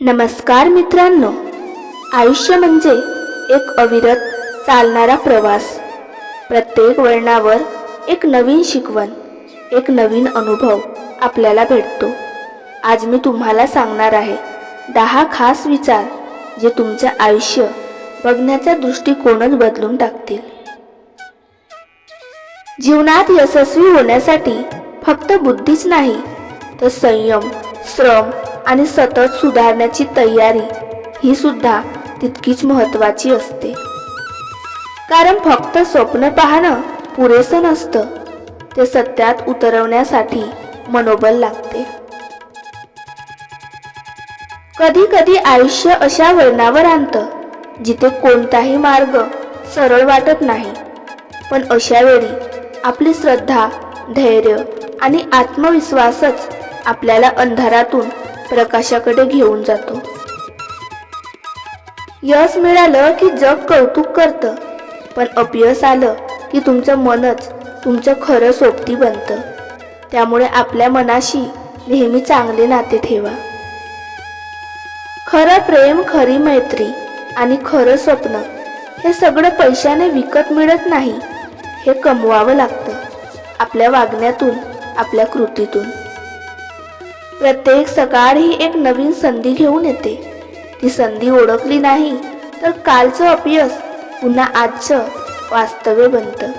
नमस्कार मित्रांनो. आयुष्य म्हणजे एक अविरत चालणारा प्रवास. प्रत्येक वळणावर एक नवीन शिकवण एक नवीन अनुभव आपल्याला भेटतो. आज मी तुम्हाला सांगणार आहे दहा खास विचार जे तुमचं आयुष्य बघण्याचा दृष्टिकोनच बदलून टाकतील. जीवनात यशस्वी होण्यासाठी फक्त बुद्धीच नाही तर संयम श्रम आणि सतत सुधारण्याची तयारी ही सुद्धा तितकीच महत्वाची असते. कारण फक्त स्वप्न पाहणं पुरेसं नसतं ते सत्यात उतरवण्यासाठी मनोबल लागते. कधी कधी आयुष्य अशा वळणावर आणतं जिथे कोणताही मार्ग सरळ वाटत नाही. पण अशा वेळी आपली श्रद्धा धैर्य आणि आत्मविश्वासच आपल्याला अंधारातून प्रकाशाकडे घेऊन जातो. यश मिळालं की जग कौतुक करतं. पण अपयश आलं की तुमचं मनच तुमचं खरं सोबती बनतं. त्यामुळे आपल्या मनाशी नेहमी चांगले नाते ठेवा. खरं प्रेम खरी मैत्री आणि खरं स्वप्न हे सगळं पैशाने विकत मिळत नाही हे कमवावं लागतं. आपल्या वागण्यातून आपल्या कृतीतून. प्रत्येक सकाळ ही एक नवीन संधी घेऊन येते. ती संधी ओळखली नाही तर कालचं अपयश पुन्हा आजचं वास्तव्य बनतं.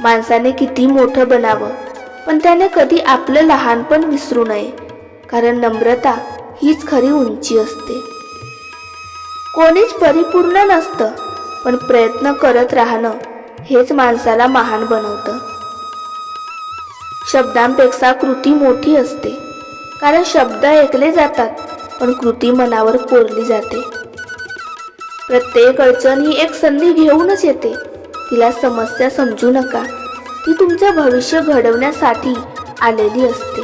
माणसाने किती मोठं बनावं पण त्याने कधी आपलं लहानपण विसरू नये कारण नम्रता हीच खरी उंची असते. कोणीच परिपूर्ण नसतं पण प्रयत्न करत राहणं हेच माणसाला महान बनवतं. शब्दांपेक्षा कृती मोठी असते. कारण शब्द ऐकले जातात पण कृती मनावर कोरली जाते. प्रत्येक अडचण ही एक संधी घेऊनच येते. तिला समस्या समजू नका. ती तुमचं भविष्य घडवण्यासाठी आलेली असते.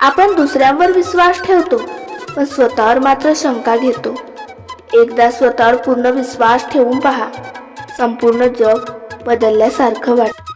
आपण दुसऱ्यांवर विश्वास ठेवतो पण स्वतःवर मात्र शंका घेतो. एकदा स्वतःवर पूर्ण विश्वास ठेवून पहा. संपूर्ण जग बदलल्यासारखं वाटतं.